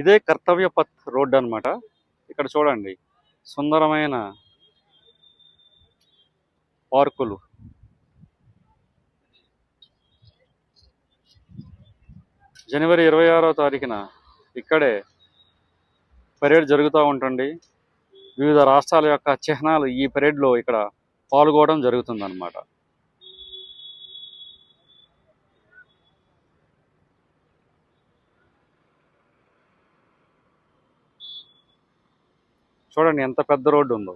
ఇదే కర్తవ్య పత్ రోడ్ అన్నమాట. ఇక్కడ చూడండి సుందరమైన పార్కులు. జనవరి ఇరవై ఆరో తారీఖున ఇక్కడే పరేడ్ జరుగుతూ ఉంటుంది వివిధ రాష్ట్రాల యొక్క చిహ్నాలు ఈ పరేడ్లో ఇక్కడ పాల్గొనడం జరుగుతుందన్నమాట. చూడండి ఎంత పెద్ద రోడ్డు ఉందో.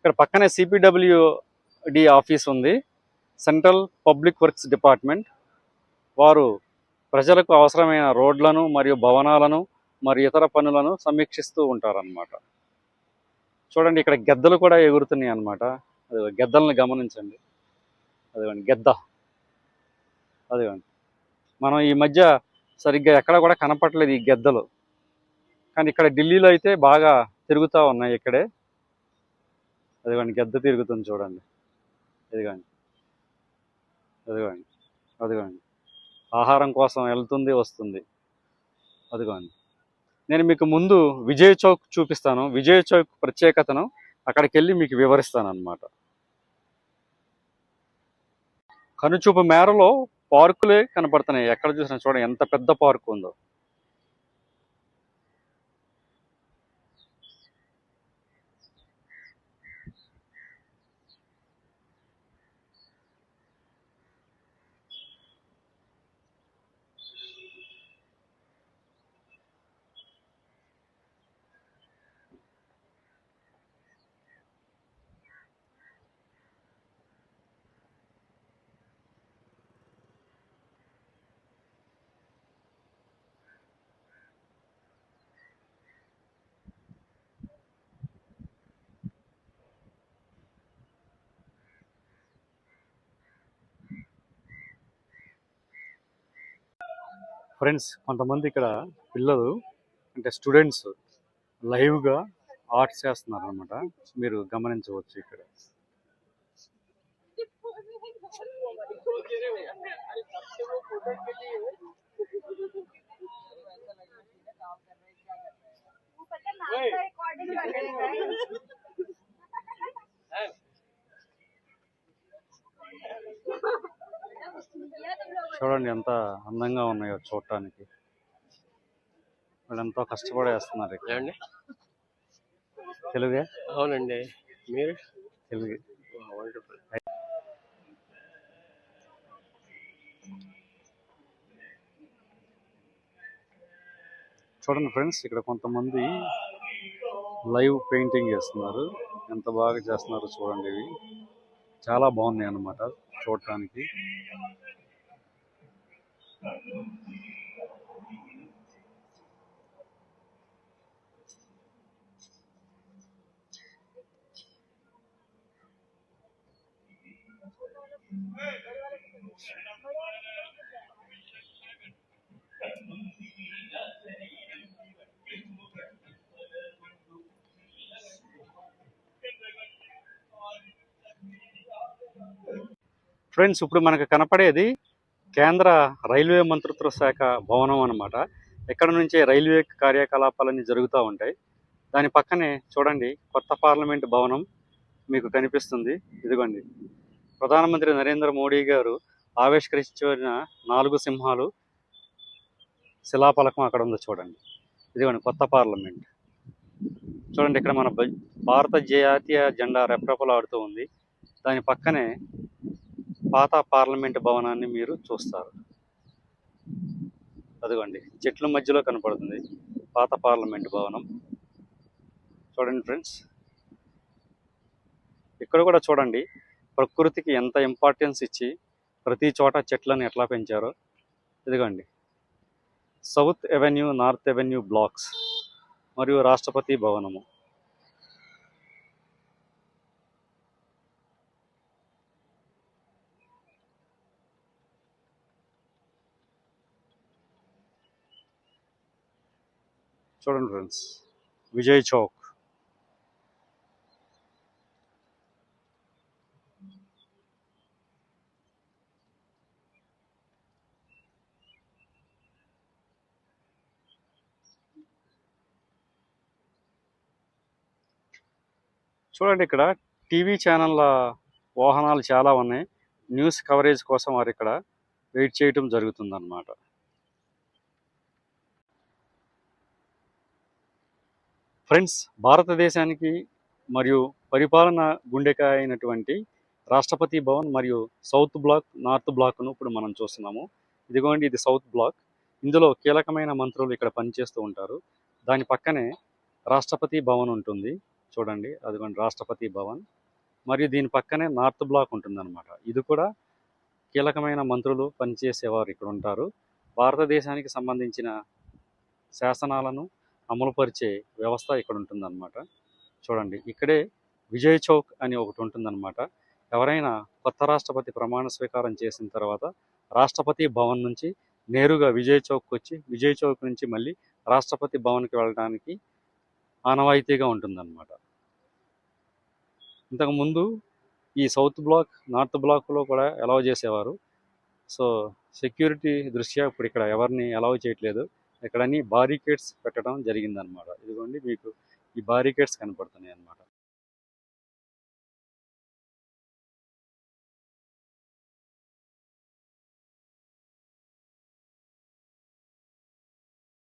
ఇక్కడ పక్కనే సిపిడబ్ల్యూడి ఆఫీస్ ఉంది. Central public works department. వారు ప్రజలకు అవసరమైన రోడ్లను మరియు భవనాలను మరియు ఇతర పనులను సమీక్షిస్తూ ఉంటారన్నమాట. చూడండి ఇక్కడ గెద్దలు కూడా ఎగురుతున్నాయి అన్నమాట. అది గెద్దలను గమనించండి. అదిగోండి గెద్ద. అదిగోండి. మనం ఈ మధ్య సరిగ్గా ఎక్కడ కూడా కనపట్లేదు ఈ గెద్దలు. కానీ ఇక్కడ ఢిల్లీలో అయితే బాగా తిరుగుతూ ఉన్నాయి ఇక్కడే. అదిగోండి గద్ద తిరుగుతుంది చూడండి. ఇదిగోండి అదిగోండి. అదిగోండి. ఆహారం కోసం వెళ్తుంది వస్తుంది. అదిగోండి. నేను మీకు ముందు విజయ్ చౌక్ చూపిస్తాను. విజయ్ చౌక్ ప్రత్యేకతను అక్కడికి వెళ్ళి మీకు వివరిస్తాను అనమాట కనుచూపు మేరలో పార్కులే కనపడుతున్నాయి. ఎక్కడ చూసినా చూడండి ఎంత పెద్ద పార్క్ ఉందో. ఫ్రెండ్స్ కొంతమంది ఇక్కడ పిల్లలు అంటే స్టూడెంట్స్ లైవ్గా ఆర్ట్స్ చేస్తున్నారు అనమాట మీరు గమనించవచ్చు ఇక్కడ. చూడండి ఎంత అందంగా ఉన్నాయో చూడటానికి. వాళ్ళు ఎంతో కష్టపడి వేస్తున్నారు ఇక్కడ. ఏమండి? తెలుగే? అవునండి. మీరు? తెలుగు. చూడండి ఫ్రెండ్స్ ఇక్కడ కొంతమంది లైవ్ పెయింటింగ్ చేస్తున్నారు. ఎంత బాగా చేస్తున్నారు చూడండి ఇవి. చాలా బాగున్నాయి అన్నమాట చూడటానికి. Hey, ఫ్రెండ్స్ ఇప్పుడు మనకు కనపడేది కేంద్ర రైల్వే మంత్రిత్వ శాఖ భవనం అన్నమాట. ఇక్కడ నుంచే రైల్వే కార్యకలాపాలన్నీ జరుగుతూ ఉంటాయి. దాని పక్కనే చూడండి కొత్త పార్లమెంట్ భవనం మీకు కనిపిస్తుంది. ఇదిగోండి. ప్రధానమంత్రి నరేంద్ర మోడీ గారు ఆవిష్కరించిన నాలుగు సింహాలు శిలాఫలకం అక్కడ ఉందో చూడండి. ఇదిగోండి కొత్త పార్లమెంట్. చూడండి ఇక్కడ మన భారత జాతీయ జెండా రెప్రెపలాడుతూ ఉంది. దాని పక్కనే పాత పార్లమెంట్ భవనాన్ని మీరు చూస్తారు. అదిగోండి చెట్ల మధ్యలో కనపడుతుంది పాత పార్లమెంట్ భవనం. చూడండి ఫ్రెండ్స్ ఇక్కడ కూడా చూడండి ప్రకృతికి ఎంత ఇంపార్టెన్స్ ఇచ్చి ప్రతి చోట చెట్లను ఎట్లా పెంచారో. ఇదిగోండి south avenue north avenue blocks మరియు రాష్ట్రపతి భవనము. చూడండి ఫ్రెండ్స్. విజయ్ చౌక్. చూడండి ఇక్కడ టీవీ ఛానళ్ళ వాహనాలు చాలా ఉన్నాయి. న్యూస్ కవరేజ్ కోసం వారు ఇక్కడ వెయిట్ చేయటం జరుగుతుందన్నమాట. ఫ్రెండ్స్ భారతదేశానికి మరియు పరిపాలన గుండెక అయినటువంటి రాష్ట్రపతి భవన్ మరియు సౌత్ బ్లాక్ నార్త్ బ్లాక్ను ఇప్పుడు మనం చూస్తున్నాము. ఇదిగోండి ఇది సౌత్ బ్లాక్. ఇందులో కీలకమైన మంత్రులు ఇక్కడ పనిచేస్తూ ఉంటారు. దాని పక్కనే రాష్ట్రపతి భవన్ ఉంటుంది. చూడండి అదిగోండి రాష్ట్రపతి భవన్. మరియు దీని పక్కనే నార్త్ బ్లాక్ ఉంటుందన్నమాట. ఇది కూడా కీలకమైన మంత్రులు పనిచేసేవారు ఇక్కడ ఉంటారు. భారతదేశానికి సంబంధించిన శాసనాలను అమలుపరిచే వ్యవస్థ ఇక్కడ ఉంటుందన్నమాట చూడండి ఇక్కడే విజయ్ చౌక్ అని ఒకటి ఉంటుందన్నమాట ఎవరైనా కొత్త రాష్ట్రపతి ప్రమాణ స్వీకారం చేసిన తర్వాత రాష్ట్రపతి భవన్ నుంచి నేరుగా విజయ్ చౌక్కి వచ్చి విజయ్ చౌక్ నుంచి మళ్ళీ రాష్ట్రపతి భవన్కి వెళ్ళడానికి ఆనవాయితీగా ఉంటుందన్నమాట. ఇంతకుముందు ఈ సౌత్ బ్లాక్ నార్త్ బ్లాక్లో కూడా అలౌ చేసేవారు. సో సెక్యూరిటీ దృష్ట్యా ఇప్పుడు ఇక్కడ ఎవరిని అలౌ చేయట్లేదు. ఇక్కడ అన్ని బారికేడ్స్ పెట్టడం జరిగిందనమాట. ఇదిగోండి మీకు ఈ బారికేడ్స్ కనపడుతున్నాయి అనమాట